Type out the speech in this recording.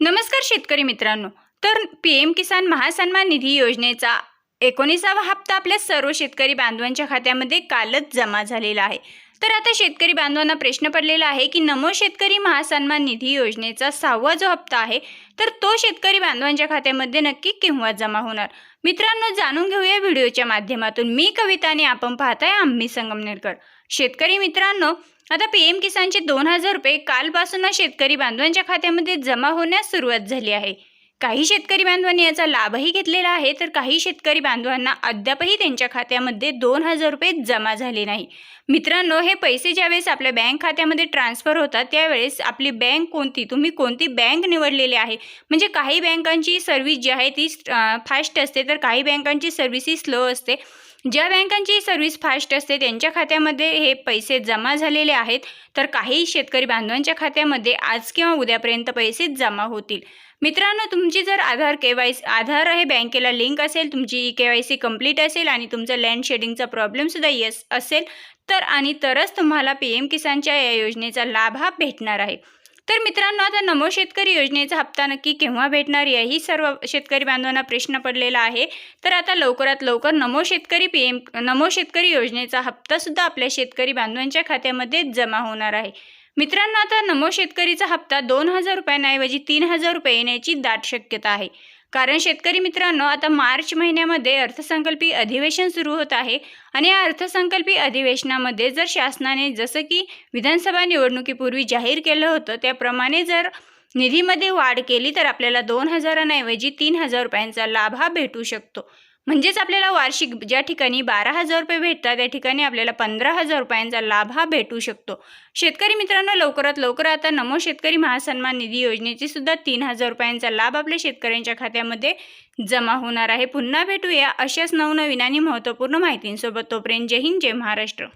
नमस्कार शेतकरी मित्रांनो. तर पी एम किसान महासन्मान निधी योजनेचा एकोणीसावा हप्ता आपल्या सर्व शेतकरी बांधवांच्या खात्यामध्ये कालच जमा झालेला आहे. तर आता शेतकरी बांधवांना प्रश्न पडलेला आहे की नमो शेतकरी महासन्मान निधी योजनेचा सहावा जो हप्ता आहे तर तो शेतकरी बांधवांच्या खात्यामध्ये नक्की केव्हा जमा होणार? मित्रांनो जाणून घेऊया व्हिडिओच्या माध्यमातून. मी कविताने आपण पाहताय आम्ही संगमनेरकर शेतकरी मित्रांनो आता पी एम किसानचे दोन हजार रुपये कालपासूनच शेतकरी बांधवांच्या खात्यामध्ये जमा होण्यास सुरुवात झाली आहे. काही शेतकरी बांधवांनी याचा लाभही घेतलेला आहे तर काही शेतकरी बांधवांना अद्यापही त्यांच्या खात्यामध्ये दोन हजार रुपये जमा झाले नाही. मित्रांनो हे पैसे ज्यावेळेस आपल्या बँक खात्यामध्ये ट्रान्सफर होतात त्यावेळेस आपली बँक कोणती? तुम्ही कोणती बँक निवडलेली आहे? म्हणजे काही बँकांची सर्व्हिस जी आहे ती फास्ट असते तर काही बँकांची सर्व्हिस ही स्लो असते. ज्या बँकांची सर्व्हिस फास्ट असते त्यांच्या खात्यामध्ये हे पैसे जमा झालेले आहेत तर काही शेतकरी बांधवांच्या खात्यामध्ये आज किंवा उद्यापर्यंत पैसे जमा होतील. मित्रांनो तुमची जर आधार के वाय सी आधार हे बँकेला लिंक असेल तुमची के वाय सी कंप्लीट असेल आणि तुमचा लँड शेडिंगचा प्रॉब्लेमसुद्धा येस असेल तर आणि तरच तुम्हाला पी एम किसानच्या या योजनेचा लाभ हा भेटणार आहे. तर मित्रांनो आता नमो शेतकरी योजनेचा हप्ता नक्की केव्हा भेटणार याही सर्व शेतकरी बांधवांना प्रश्न पडलेला आहे. तर आता लवकरात लवकर नमो शेतकरी पी एम नमो शेतकरी योजनेचा हप्तासुद्धा आपल्या शेतकरी बांधवांच्या खात्यामध्ये जमा होणार आहे. मित्रांनो आता नमो शेतकरीचा हप्ता दोन हजार रुपयांऐवजी तीन हजार रुपये येण्याची दाट शक्यता आहे. कारण शेतकरी मित्रांनो आता मार्च महिन्यामध्ये अर्थसंकल्पीय अधिवेशन सुरू होत आहे आणि या अर्थसंकल्पीय अधिवेशनामध्ये जर शासनाने जसं की विधानसभा निवडणुकीपूर्वी जाहीर केलं होतं त्याप्रमाणे जर निधीमध्ये वाढ केली तर आपल्याला दोन हजारांऐवजी तीन हजार रुपयांचा लाभ हा भेटू शकतो. म्हणजेच आपल्याला वार्षिक ज्या ठिकाणी बारा हजार रुपये भेटतात त्या ठिकाणी आपल्याला पंधरा हजार रुपयांचा लाभ हा भेटू शकतो. शेतकरी मित्रांनो लवकरात लवकर आता नमो शेतकरी महासन्मान निधी योजनेची सुद्धा तीन हजार रुपयांचा लाभ आपल्या शेतकऱ्यांच्या खात्यामध्ये जमा होणार आहे. पुन्हा भेटूया अशाच नवनवीन आणि महत्त्वपूर्ण माहितींसोबत. तोपर्यंत जय हिंद जय महाराष्ट्र.